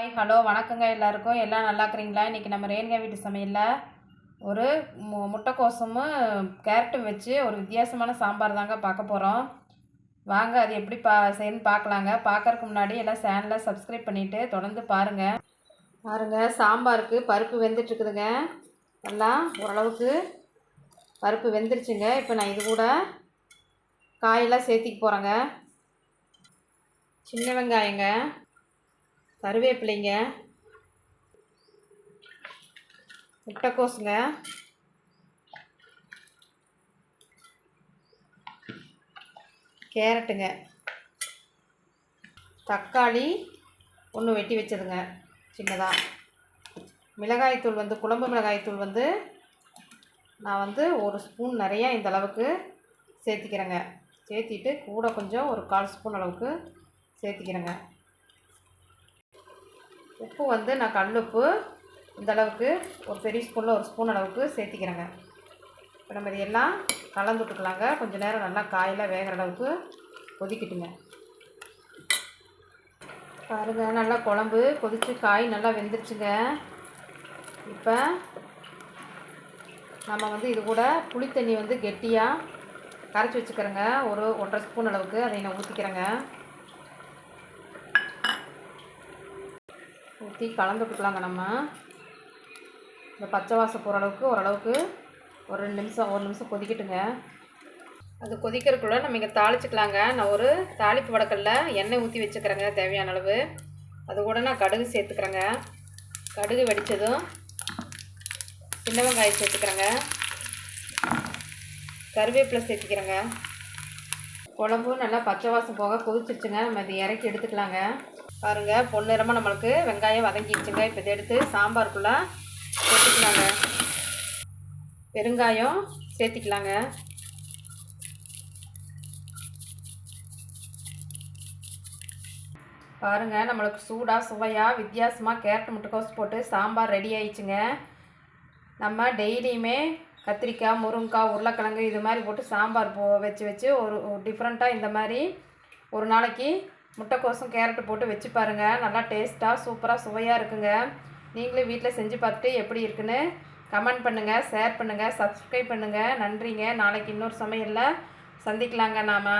Hi hello வணக்கங்க எல்லாருக்கும். எல்லாம் நல்லா இருக்கிறீங்களா? இன்றைக்கி நம்ம ரேணுகா வீட்டு சமையலில் ஒரு மு முட்டைக்கோசமும் கேரட்டும் வச்சு ஒரு வித்தியாசமான சாம்பார் தாங்க பார்க்க போகிறோம் வாங்க அது எப்படி பா செய்யணும்னு பார்க்கலாங்க. பார்க்கறதுக்கு முன்னாடி எல்லாம் சேனலை சப்ஸ்கிரைப் பண்ணிவிட்டு தொடர்ந்து பாருங்கள் பாருங்கள் சாம்பாருக்கு பருப்பு வெந்துட்டுருக்குதுங்க. எல்லாம் ஓரளவுக்கு பருப்பு வெந்துருச்சுங்க. இப்போ நான் இது கூட காயெல்லாம் சேர்த்திக்க போகிறேங்க சின்ன வெங்காயங்க. கருவேப்பிலைங்க. முட்டைக்கோஸுங்க. கேரட்டுங்க. தக்காளி ஒன்று வெட்டி வச்சதுங்க. சின்னதாக மிளகாய்த்தூள் வந்து குழம்பு மிளகாய்த்தூள் வந்து நான் வந்து ஒரு ஸ்பூன் நிறையா இந்த அளவுக்கு சேர்த்திக்கிறேங்க. சேர்த்திட்டு கூட கொஞ்சம் ஒரு கால் ஸ்பூன் அளவுக்கு சேர்த்திக்கிறேங்க. உப்பு வந்து நான் கல்லுப்பு இந்த அளவுக்கு ஒரு பெரிய ஸ்பூனில் ஒரு ஸ்பூன் அளவுக்கு சேர்த்திக்கிறேங்க. இப்போ நம்ம இதையெல்லாம் கலந்து விட்டுக்கலாங்க. கொஞ்சம் நேரம் நல்லா காயெல்லாம் வேகிற அளவுக்கு கொதிக்கட்டுங்க. பாருங்க நல்லா குழம்பு கொதித்து காய் நல்லா வெந்துருச்சுங்க. இப்போ நம்ம வந்து இது கூட புளித்தண்ணி வந்து கெட்டியாக கரைச்சி வச்சுக்கிறேங்க. ஒரு ஒன்றரை ஸ்பூன் அளவுக்கு. அதை நான் ஊற்றிக்கிறேங்க ஊற்றி கலந்து விட்டுக்கலாங்க நம்ம. இந்த பச்சை வாசம் போகிற அளவுக்கு ஓரளவுக்கு ஒரு ரெண்டு நிமிஷம் ஒரு நிமிஷம் கொதிக்கட்டுங்க. அது கொதிக்கிறதுக்குள்ளே நம்ம இங்கே தாளிச்சிக்கலாங்க. நான் ஒரு தாளிப்பு வடக்கல்ல எண்ணெய் ஊற்றி வச்சுக்கிறேங்க தேவையான அளவு. அது கூட நான் கடுகு சேர்த்துக்கிறேங்க. கடுகு வெடித்ததும் சின்ன வெங்காயம் சேர்த்துக்கிறேங்க. கருவேப்பிலை சேர்த்துக்கிறேங்க. குழம்பும் நல்லா பச்சை வாசம் போக கொதிச்சிருச்சுங்க. நம்ம இதை இறக்கி எடுத்துக்கலாங்க. பாருங்கள் பொன்னிறமாக நம்மளுக்கு வெங்காயம் வதங்கிடுச்சுங்க இப்போ இதை எடுத்து சாம்பாருக்குள்ளே சேர்த்துக்கலாங்க. பெருங்காயம் சேர்த்திக்கலாங்க. பாருங்கள் நம்மளுக்கு சூடாக சுவையாக வித்தியாசமாக கேரட் முட்டைக்கோஸ் போட்டு சாம்பார் ரெடி ஆயிடுச்சுங்க. நம்ம டெய்லியுமே கத்திரிக்காய் முருங்கைக்காய் உருளைக்கிழங்கு இது மாதிரி போட்டு சாம்பார் போ வச்சு வச்சு ஒரு டிஃப்ரெண்ட்டாக இந்த மாதிரி ஒரு நாளைக்கு முட்டைக்கோசும் கேரட்டு போட்டு வச்சு பாருங்கள் நல்லா டேஸ்ட்டாக சூப்பராக சுவையாக இருக்குங்க. நீங்களும் வீட்டில் செஞ்சு பார்த்துட்டு எப்படி இருக்குன்னு கமெண்ட் பண்ணுங்கள் ஷேர் பண்ணுங்கள் சப்ஸ்கிரைப் பண்ணுங்கள் நன்றிங்க. நாளைக்கு இன்னொரு சமையலில் சந்திக்கலாங்க நாம்.